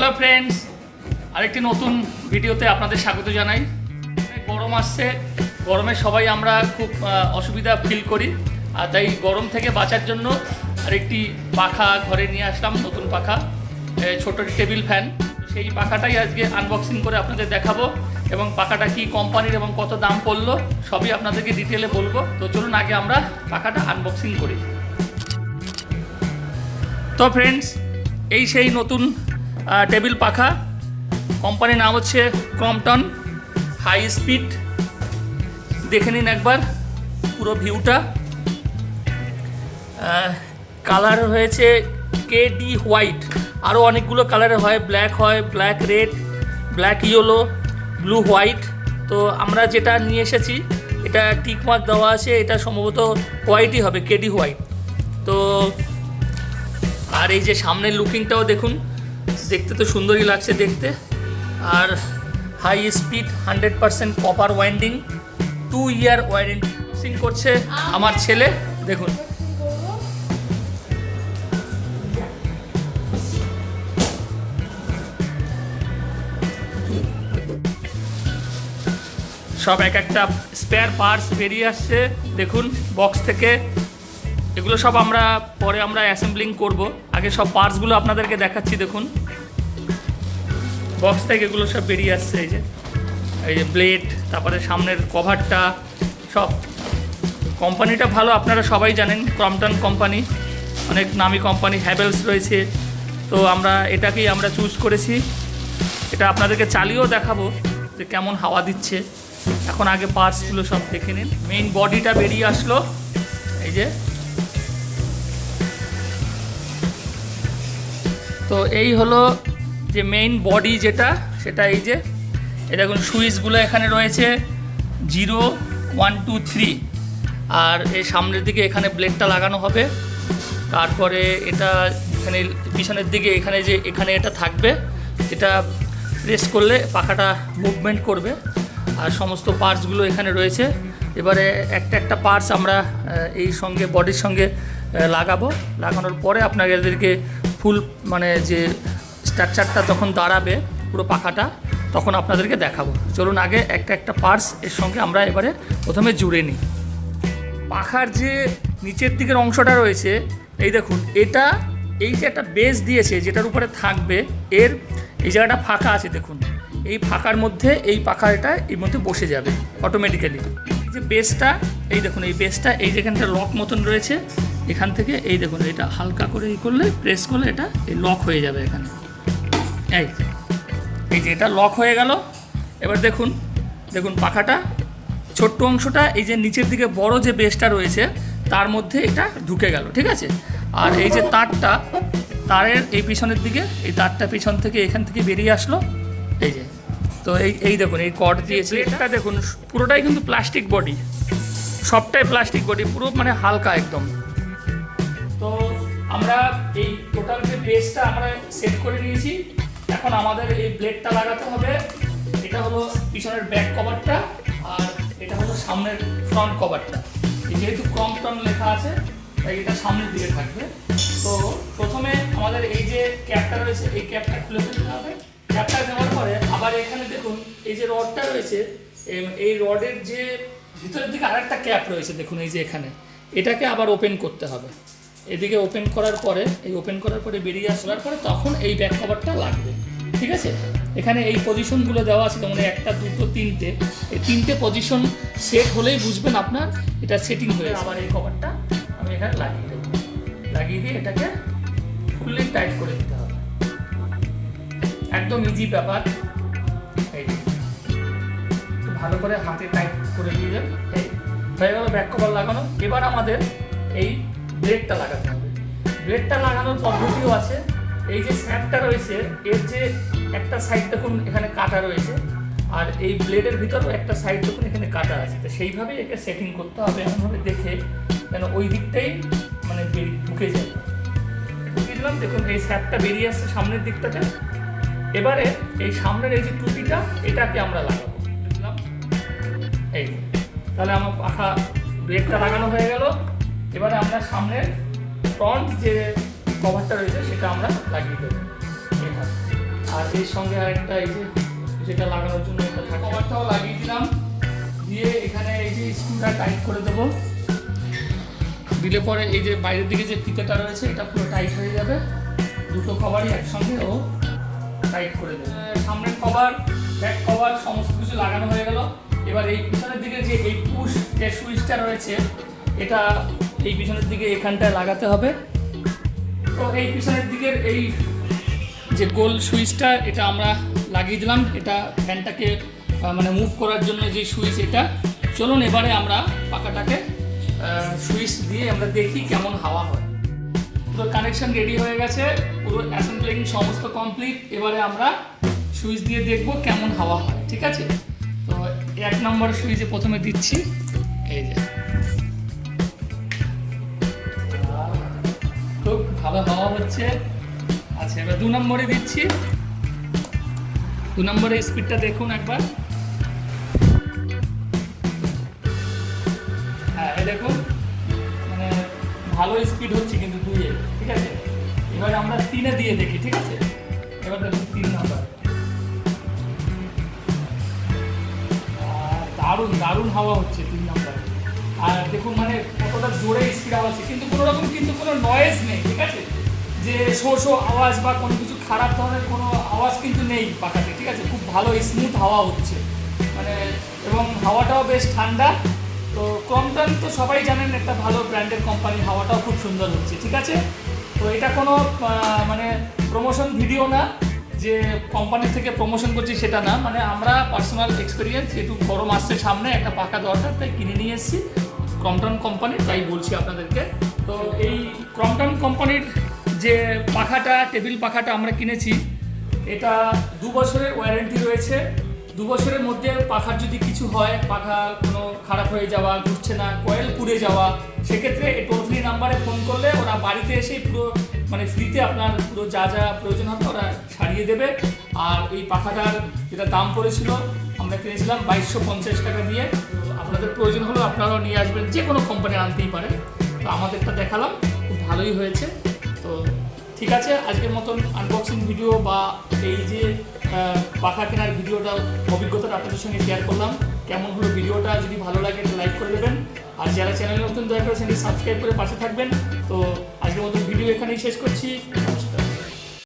Hello friends আরেকটি নতুন ভিডিওতে আপনাদের স্বাগত জানাই। গরম আসছে। গরমে সবাই আমরা খুব অসুবিধা ফিল করি। আর তাই গরম থেকে বাঁচার জন্য আরেকটি পাখা ঘরে নিয়ে আসলাম, নতুন পাখা। ছোট টেবিল ফ্যান। সেই পাখাটাই আজকে আনবক্সিং করে আপনাদের দেখাবো এবং পাখাটা কি কোম্পানির এবং কত দাম পড়ল সবই আপনাদেরকে ডিটেলে বলব। তো চলুন আগে আমরা পাখাটা আনবক্সিং করি। তো ফ্রেন্ডস এই সেই নতুন টেবিল পাখা। কোম্পানির নাম হচ্ছে ক্রমটন হাই স্পিড দেখে নিন একবার পুরো ভিউটা কালার হয়েছে কে ডি হোয়াইট আরও অনেকগুলো কালারের হয়। ব্ল্যাক হয় black red black yellow blue white তো আমরা যেটা নিয়ে এসেছি, এটা টিক মার্ক দেওয়া আছে। এটা সম্ভবত হোয়াইটই হবে কেডি হোয়াইট তো আর এই যে সামনের লুকিংটাও দেখুন। দেখতে তো সুন্দরই লাগছে দেখতে। আর high speed hundred percent copper winding two year ওয়ারেন্টিং করছে আমার ছেলে। দেখুন। সব এক একটা স্পেয়ার পার্টস বেরিয়ে আসছে। দেখুন বক্স থেকে। এগুলো সব আমরা, পরে আমরা অ্যাসেম্বলিং করব। আগে সব পার্টসগুলো আপনাদেরকে দেখাচ্ছি, দেখুন। বক্স থেকে এগুলো সব বেরিয়ে আসছে, এই যে। এই যে ব্লেড তারপরে সামনের কভারটা সব। কোম্পানিটা ভালো, আপনারা সবাই জানেন ক্রমটন কোম্পানি। অনেক নামি কোম্পানি হ্যাভেলস রয়েছে। তো আমরা এটাকেই আমরা চুজ করেছি। এটা আপনাদেরকে চালিয়েও দেখাবো যে কেমন হাওয়া দিচ্ছে। এখন আগে পার্টসগুলো সব দেখে নিন। মেইন বডিটা বেরিয়ে আসলো। এই যে। তো এই হলো যে মেইন বডি যেটা, সেটা এই যে, এই দেখুন, সুইচগুলো এখানে রয়েছে জিরো ওয়ান টু থ্রি আর এই সামনের দিকে এখানে ব্লেডটা লাগানো হবে। তারপরে এটা এখানে, পিছনের দিকে এখানে যে, এখানে এটা থাকবে, এটা প্রেস করলে পাখাটা মুভমেন্ট করবে। আর সমস্ত পার্টসগুলো এখানে রয়েছে। এবারে একটা একটা পার্টস আমরা এই সঙ্গে বডির সঙ্গে লাগাবো। লাগানোর পরে আপনাদেরকে ফুল মানে যে স্ট্রাকচারটা যখন দাঁড়াবে পুরো পাখাটা, তখন আপনাদেরকে দেখাবো। চলুন আগে একটা একটা পার্টস এর সঙ্গে আমরা এবারে প্রথমে জুড়ে নিই। পাখার যে নিচের দিকের অংশটা রয়েছে, এই দেখুন, এটা এই যে একটা বেস দিয়েছে, যেটার উপরে থাকবে, এর এই জায়গাটা ফাঁকা আছে, দেখুন। এই ফাঁকার মধ্যে এই পাখাটা এর মধ্যে বসে যাবে অটোমেটিক্যালি এই যে বেসটা এই দেখুন, এই বেসটা এই যেখানটা লক মতন রয়েছে, এখান থেকে এই দেখুন, এটা হালকা করে এই করলে প্রেস করলে এটা এই লক হয়ে যাবে এখানে। এই এই যে এটা লক হয়ে গেল। এবার দেখুন দেখুন পাখাটা ছোট্ট অংশটা এই যে নিচের দিকে বড় যে বেসটা রয়েছে তার মধ্যে এটা ঢুকে গেল ঠিক আছে? আর এই যে তারটা তারের এই পিছনের দিকে এই তারটা পিছন থেকে এখান থেকে বেরিয়ে আসলো। এই যে তো এই এই দেখুন এই কর্ড দিয়েছে। এটা দেখুন পুরোটাই কিন্তু প্লাস্টিক বডি সবটাই প্লাস্টিক বডি পুরো মানে হালকা একদম। তো আমরা এই টোটাল যে বেসটা আমরা সেট করে নিয়েছি এখন আমাদের এই ব্লেডটা লাগাতে হবে। এটা হলো পিছনের ব্যাক কভারটা আর এটা হলো সামনের ফ্রন্ট কভারটা যেহেতু ক্রমটন লেখা আছে, তাই এটা সামনের দিকে থাকবে। তো প্রথমে আমাদের এই যে ক্যাপটা রয়েছে, এই ক্যাপটা খুলে ফেলতে হবে। ক্যাপটা নেওয়ার পরে আবার এখানে দেখুন, এই যে রডটা রয়েছে এই রডের যে ভিতরের দিকে আরেকটা ক্যাপ রয়েছে, দেখুন এই যে এখানে। এটাকে আবার ওপেন করতে হবে। এদিকে ওপেন করার পরে, এই ওপেন করার পরে বেরিয়ে আসার পরে তখন এই ব্যাক কভারটা লাগবে, ঠিক আছে? এখানে এই পজিশনগুলো দেওয়া আছে, যেমন একটা, দুটো, তিনটে। এই তিনটে পজিশন সেট হলেই বুঝবেন আপনার এটা সেটিং হয়ে আবার এই কভারটা আমি এখানে লাগিয়ে দেবো। লাগিয়ে দিয়ে এটাকে ফুললি টাইট করে দিতে হবে। একদম ইজি ব্যাপার। এই ভালো করে হাতে টাইট করে দিয়ে দেন এই, হয়ে গেল ব্যাক কভার লাগানো। এবার আমাদের এই ব্লেডটা লাগাতে হবে। ব্লেডটা লাগানোর পদ্ধতিও আছে। এই যে স্যাপটা রয়েছে, এর যে একটা সাইড দেখুন, এখানে কাটা রয়েছে। আর এই ব্লেডের ভিতরেও একটা সাইড দেখুন, এখানে কাটা আছে। তো সেইভাবে একে সেটিং করতে হবে এমনভাবে দেখে যেন ওই দিকটাই মানে ঢুকে যায়। ঢুকিয়ে দিলাম দেখুন, এই স্যাপটা বেরিয়ে আসছে সামনের দিকটাতে। এবারে এই সামনের এই যে টুপিটা, এটাকে আমরা লাগাবো। এই তাহলে আমার পাখা ব্রেকটা লাগানো হয়ে গেল। এবারে আমরা সামনের ফ্রন্ট যে কভারটা রয়েছে, সেটা আমরা লাগিয়ে দেবো। আর এর সঙ্গে আরেকটা এই যে, যেটা লাগানোর জন্য এটা কভারটাও লাগিয়ে দিলাম। দিয়ে এখানে এই যে স্ক্রুটা টাইট করে দেবো। দিলে পরে এই যে বাইরের দিকে যে ফিতেটা রয়েছে, এটা পুরো টাইট হয়ে যাবে। দুটো কভারই একসঙ্গে ও টাইট করে দেবে। সামনের কভার ব্যাক কভার সমস্ত কিছু লাগানো হয়ে গেল। এবার এই পিছনের দিকে যে এই পুশ যে সুইচটা রয়েছে, এটা এই পিছনের দিকে এখানটায় লাগাতে হবে। তো এই পিছনের দিকের এই যে গোল সুইচটা, এটা আমরা লাগিয়ে দিলাম। এটা ফ্যানটাকে মানে মুভ করার জন্য যে সুইচ এটা। চলুন এবারে আমরা পাখাটাকে সুইচ দিয়ে আমরা দেখি কেমন হাওয়া হয়। পুরো কানেকশন রেডি হয়ে গেছে। পুরো অ্যাসেম্বলিং সমস্ত কমপ্লিট এবারে আমরা সুইচ দিয়ে দেখব কেমন হাওয়া হয়, ঠিক আছে? তো এক নম্বর সুইচে প্রথমে দিচ্ছি। এই যে। হচ্ছে। আচ্ছা এবার দু নম্বরে দিচ্ছি। দু নম্বরে স্পিডটা দেখুন একবার। হ্যাঁ দেখুন মানে ভালো স্পিড হচ্ছে কিন্তু দুইয়ে, ঠিক আছে? এবার আমরা তিনে দিয়ে দেখি, ঠিক আছে? এবার দেখুন তিন নম্বর। দারুণ দারুণ হাওয়া হচ্ছে তিন নম্বর। আর দেখুন মানে কতটা জোরে স্পিড আওয়াজ কিন্তু কোনো রকম কিন্তু কোনো নয়েজ নেই, ঠিক আছে? যে শো শো আওয়াজ বা কোনো কিছু খারাপ ধরনের কোনো আওয়াজ কিন্তু নেই পাখাতে, ঠিক আছে? খুব ভালো স্মুথ হাওয়া হচ্ছে। মানে এবং হাওয়াটাও বেশ ঠান্ডা। তো ক্রমটন তো সবাই জানেন, একটা ভালো ব্র্যান্ডের কোম্পানি হাওয়াটাও খুব সুন্দর হচ্ছে, ঠিক আছে? তো এটা কোনো মানে প্রমোশন ভিডিও না, যে কোম্পানি থেকে প্রমোশন করছি সেটা না। মানে আমরা পার্সোনাল এক্সপিরিয়েন্স একটু গরম আসছে সামনে, একটা পাকা দরকার, তাই কিনে নিয়ে এসেছি। ক্রমটন কোম্পানি তাই বলছি আপনাদেরকে। তো এই ক্রমটন কোম্পানির যে পাখাটা, টেবিল পাখাটা আমরা কিনেছি, এটা দু বছরের ওয়ারেন্টি রয়েছে। দু বছরের মধ্যে পাখার যদি কিছু হয়, পাখা কোনো খারাপ হয়ে যাওয়া, ঘুরছে না, কয়েল পুড়ে যাওয়া, সেক্ষেত্রে এই টোল ফ্রি নাম্বারে ফোন করলে ওরা বাড়িতে এসে পুরো মানে ফ্রিতে আপনার পুরো যা যা প্রয়োজন হবে ওরা সারিয়ে দেবে। আর এই পাখাটার যেটা দাম পড়েছিল, আমরা কিনেছিলাম বাইশশো পঞ্চাশ টাকা দিয়ে। আপনাদের প্রয়োজন হলেও আপনারাও নিয়ে আসবেন, যে কোনো কোম্পানি আনতেই পারে তো আমাদেরটা দেখালাম, খুব ভালোই হয়েছে। ঠিক আছে, আজকের মতন আনবক্সিং ভিডিও বা এই যে পাখা কেনার ভিডিওটা অভিজ্ঞতাটা আপনাদের সঙ্গে শেয়ার করলাম। কেমন হলো ভিডিওটা যদি ভালো লাগে লাইক করে দেবেন। আর যারা চ্যানেল নতুন, দয়া করে চ্যানেল সাবস্ক্রাইব করে পাশে থাকবেন। তো আজকের মতন ভিডিও এখানেই শেষ করছি।